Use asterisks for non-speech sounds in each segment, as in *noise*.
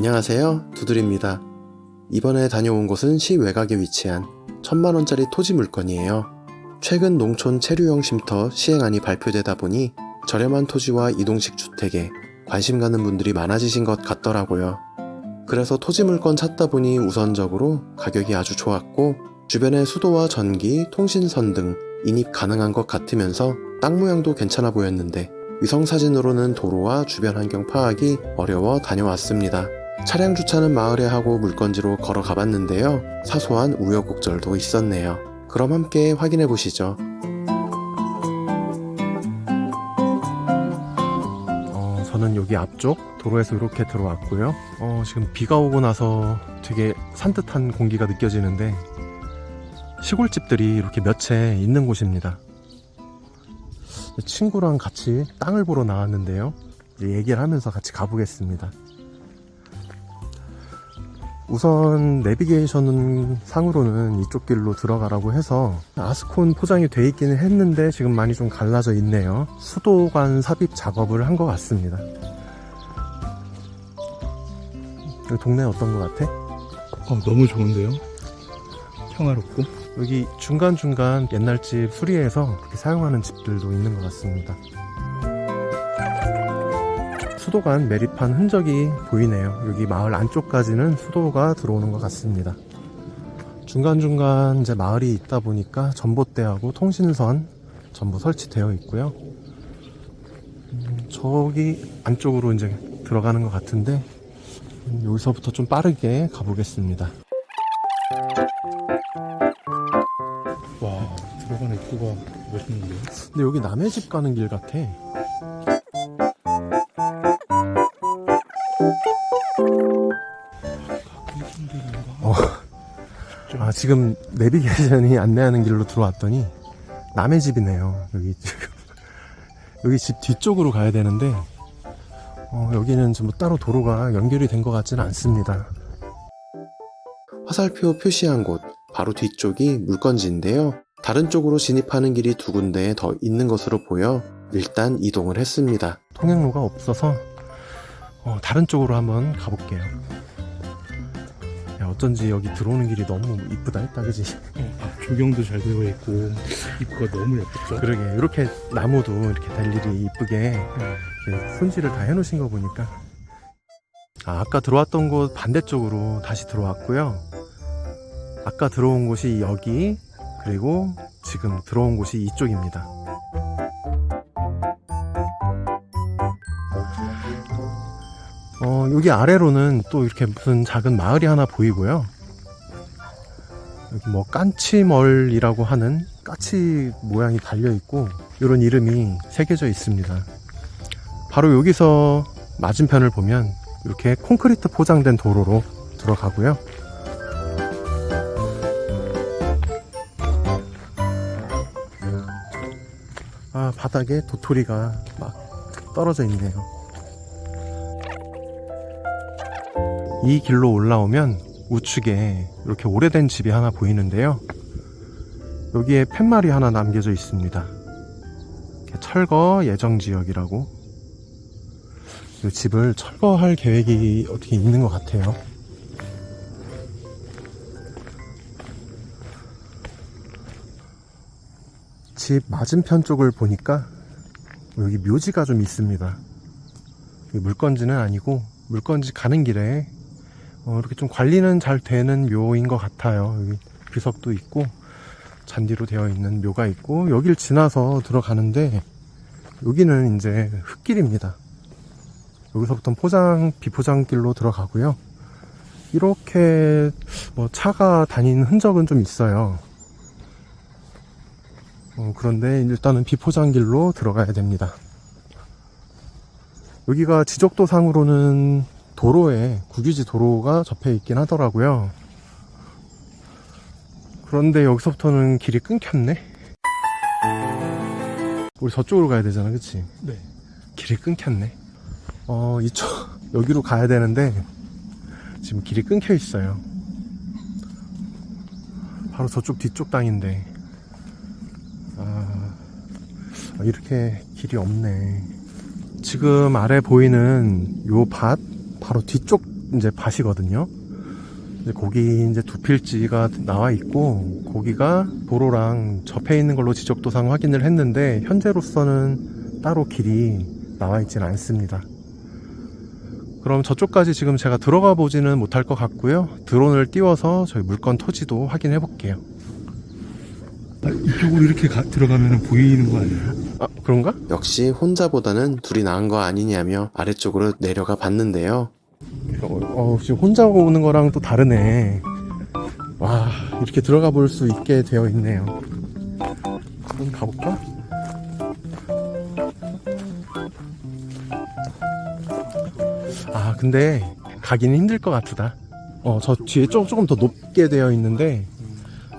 안녕하세요. 두들입니다. 이번에 다녀온 곳은 시 외곽에 위치한 천만원짜리 토지 물건이에요. 최근 농촌 체류형 쉼터 시행안이 발표되다 보니 저렴한 토지와 이동식 주택에 관심 가는 분들이 많아지신 것 같더라고요. 그래서 토지 물건 찾다 보니 우선적으로 가격이 아주 좋았고 주변에 수도와 전기, 통신선 등 인입 가능한 것 같으면서 땅 모양도 괜찮아 보였는데 위성 사진으로는 도로와 주변 환경 파악이 어려워 다녀왔습니다. 차량 주차는 마을에 하고 물건지로 걸어가 봤는데요. 사소한 우여곡절도 있었네요. 그럼 함께 확인해 보시죠. 어, 저는 여기 앞쪽 도로에서 이렇게 들어왔고요. 어, 지금 비가 오고 나서 되게 산뜻한 공기가 느껴지는데 시골집들이 이렇게 몇 채 있는 곳입니다. 친구랑 같이 땅을 보러 나왔는데요. 얘기를 하면서 같이 가보겠습니다. 우선 내비게이션 상으로는 이쪽 길로 들어가라고 해서 아스콘 포장이 돼 있기는 했는데 지금 많이 좀 갈라져 있네요. 수도관 삽입 작업을 한 것 같습니다. 여기 동네 어떤 것 같아? 어, 너무 좋은데요? 평화롭고 여기 중간중간 옛날 집 수리해서 그렇게 사용하는 집들도 있는 것 같습니다. 수도관 매립한 흔적이 보이네요. 여기 마을 안쪽까지는 수도가 들어오는 것 같습니다. 중간중간 이제 마을이 있다 보니까 전봇대하고 통신선 전부 설치되어 있고요. 음, 저기 안쪽으로 이제 들어가는 것 같은데 음, 여기서부터 좀 빠르게 가보겠습니다. 와 들어가는 입구가 멋있는데요? 근데 여기 남의 집 가는 길 같아. 지금 내비게이션이 안내하는 길로 들어왔더니 남의 집이네요. 여기 지금. *laughs* 여기 집 뒤쪽으로 가야 되는데, 어, 여기는 좀 따로 도로가 연결이 된 것 같지는 않습니다. 화살표 표시한 곳, 바로 뒤쪽이 물건지인데요. 다른 쪽으로 진입하는 길이 두 군데 더 있는 것으로 보여 일단 이동을 했습니다. 통행로가 없어서 어, 다른 쪽으로 한번 가볼게요. 야, 어쩐지 여기 들어오는 길이 너무 이쁘다 했다, 그지? 어, 아, 조경도 잘 되어 있고 입구가 너무 예쁘죠? 그러게, 이렇게 나무도 이렇게 될 일이 이쁘게 네. 이렇게 손질을 다 해놓으신 거 보니까. 아, 아까 들어왔던 곳 반대쪽으로 다시 들어왔고요. 아까 들어온 곳이 여기, 그리고 지금 들어온 곳이 이쪽입니다. 어, 여기 아래로는 또 이렇게 무슨 작은 마을이 하나 보이고요. 여기 뭐 깐치멀이라고 하는 까치 모양이 달려 있고 이런 이름이 새겨져 있습니다. 바로 여기서 맞은편을 보면 이렇게 콘크리트 포장된 도로로 들어가고요. 아, 바닥에 도토리가 막 떨어져 있네요. 이 길로 올라오면 우측에 이렇게 오래된 집이 하나 보이는데요. 여기에 팻말이 하나 남겨져 있습니다. 철거 예정 지역이라고. 이 집을 철거할 계획이 어떻게 있는 것 같아요. 집 맞은편 쪽을 보니까 여기 묘지가 좀 있습니다. 물건지는 아니고 물건지 가는 길에 어, 이렇게 좀 관리는 잘 되는 묘인 것 같아요. 여기 비석도 있고 잔디로 되어 있는 묘가 있고 여길 지나서 들어가는데 여기는 이제 흙길입니다. 여기서부터 포장 비포장길로 들어가고요. 이렇게 뭐 차가 다니는 흔적은 좀 있어요. 어, 그런데 일단은 비포장길로 들어가야 됩니다. 여기가 지적도상으로는 도로에 국유지 도로가 접해 있긴 하더라고요. 그런데 여기서부터는 길이 끊겼네. 우리 저쪽으로 가야 되잖아, 그치? 네. 길이 끊겼네. 어, 이쪽, *laughs* 여기로 가야 되는데, 지금 길이 끊겨 있어요. 바로 저쪽 뒤쪽 땅인데, 아, 아, 이렇게 길이 없네. 지금 아래 보이는 요 밭, 바로 뒤쪽 이제 밭이거든요. 이제 거기 이제 두 필지가 나와 있고 거기가 도로랑 접해 있는 걸로 지적도상 확인을 했는데 현재로서는 따로 길이 나와 있지는 않습니다. 그럼 저쪽까지 지금 제가 들어가 보지는 못할 것 같고요. 드론을 띄워서 저희 물건 토지도 확인해 볼게요. 아, 이쪽으로 이렇게 가- 들어가면 보이는 거 아니에요? 아, 그런가? 역시 혼자보다는 둘이 나은 거 아니냐며 아래쪽으로 내려가 봤는데요. 어, 어, 지금 혼자 오는 거랑 또 다르네. 와, 이렇게 들어가 볼 수 있게 되어 있네요. 한번 가볼까? 아, 근데 가기는 힘들 것 같다. 어, 저 뒤에 조, 조금 더 높게 되어 있는데,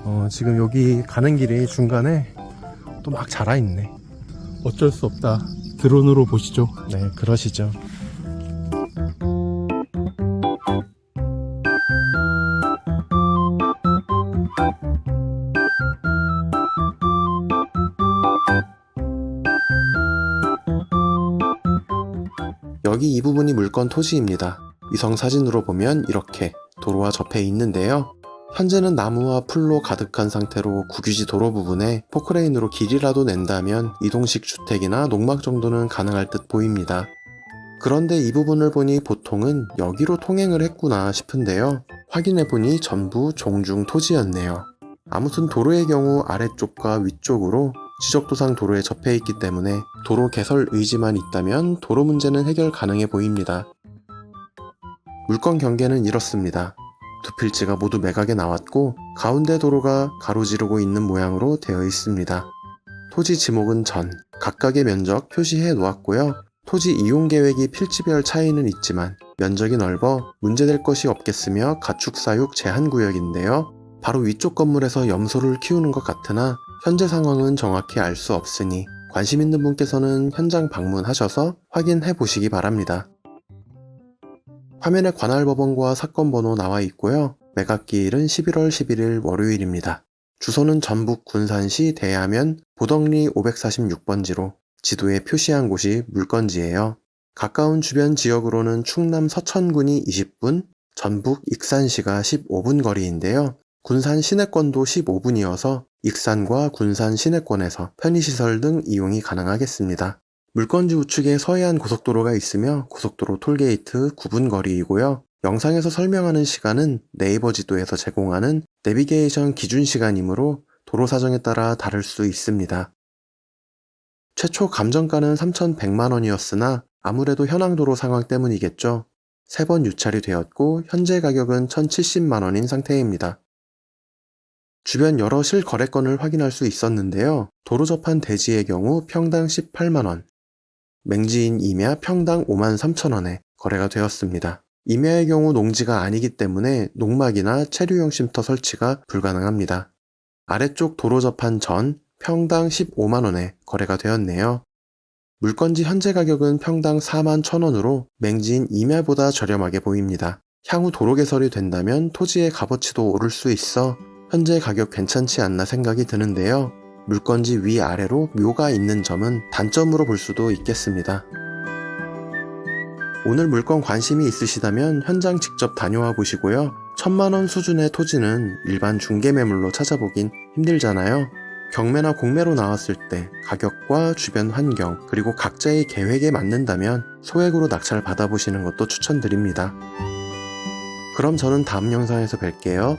어, 지금 여기 가는 길이 중간에 또 막 자라 있네. 어쩔 수 없다. 드론으로 보시죠. 네, 그러시죠. 여기 이 부분이 물건 토지입니다. 위성 사진으로 보면 이렇게 도로와 접해 있는데요. 현재는 나무와 풀로 가득한 상태로 국유지 도로 부분에 포크레인으로 길이라도 낸다면 이동식 주택이나 농막 정도는 가능할 듯 보입니다. 그런데 이 부분을 보니 보통은 여기로 통행을 했구나 싶은데요. 확인해보니 전부 종중 토지였네요. 아무튼 도로의 경우 아래쪽과 위쪽으로 지적도상 도로에 접해 있기 때문에 도로 개설 의지만 있다면 도로 문제는 해결 가능해 보입니다. 물건 경계는 이렇습니다. 두 필지가 모두 매각에 나왔고 가운데 도로가 가로지르고 있는 모양으로 되어 있습니다. 토지 지목은 전, 각각의 면적 표시해 놓았고요. 토지 이용 계획이 필지별 차이는 있지만 면적이 넓어 문제될 것이 없겠으며 가축 사육 제한 구역인데요. 바로 위쪽 건물에서 염소를 키우는 것 같으나 현재 상황은 정확히 알 수 없으니 관심 있는 분께서는 현장 방문하셔서 확인해 보시기 바랍니다. 화면에 관할 법원과 사건 번호 나와 있고요. 매각기일은 11월 11일 월요일입니다. 주소는 전북 군산시 대야면 보덕리 546번지로 지도에 표시한 곳이 물건지예요. 가까운 주변 지역으로는 충남 서천군이 20분, 전북 익산시가 15분 거리인데요. 군산 시내권도 15분이어서 익산과 군산 시내권에서 편의시설 등 이용이 가능하겠습니다. 물건지 우측에 서해안 고속도로가 있으며 고속도로 톨게이트 9분 거리이고요. 영상에서 설명하는 시간은 네이버 지도에서 제공하는 내비게이션 기준 시간이므로 도로 사정에 따라 다를 수 있습니다. 최초 감정가는 3,100만 원이었으나 아무래도 현황도로 상황 때문이겠죠. 세 번 유찰이 되었고 현재 가격은 1,070만 원인 상태입니다. 주변 여러 실거래건을 확인할 수 있었는데요. 도로 접한 대지의 경우 평당 18만 원, 맹지인 임야 평당 5만 3천 원에 거래가 되었습니다. 임야의 경우 농지가 아니기 때문에 농막이나 체류용 쉼터 설치가 불가능합니다. 아래쪽 도로 접한 전 평당 15만 원에 거래가 되었네요. 물건지 현재 가격은 평당 4만 1천 원으로 맹지인 임야보다 저렴하게 보입니다. 향후 도로 개설이 된다면 토지의 값어치도 오를 수 있어 현재 가격 괜찮지 않나 생각이 드는데요. 물건지 위아래로 묘가 있는 점은 단점으로 볼 수도 있겠습니다. 오늘 물건 관심이 있으시다면 현장 직접 다녀와 보시고요. 천만원 수준의 토지는 일반 중개 매물로 찾아보긴 힘들잖아요. 경매나 공매로 나왔을 때 가격과 주변 환경 그리고 각자의 계획에 맞는다면 소액으로 낙찰 받아보시는 것도 추천드립니다. 그럼 저는 다음 영상에서 뵐게요.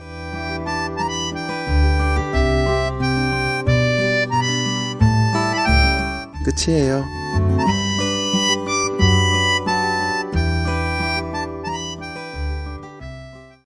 끝이에요.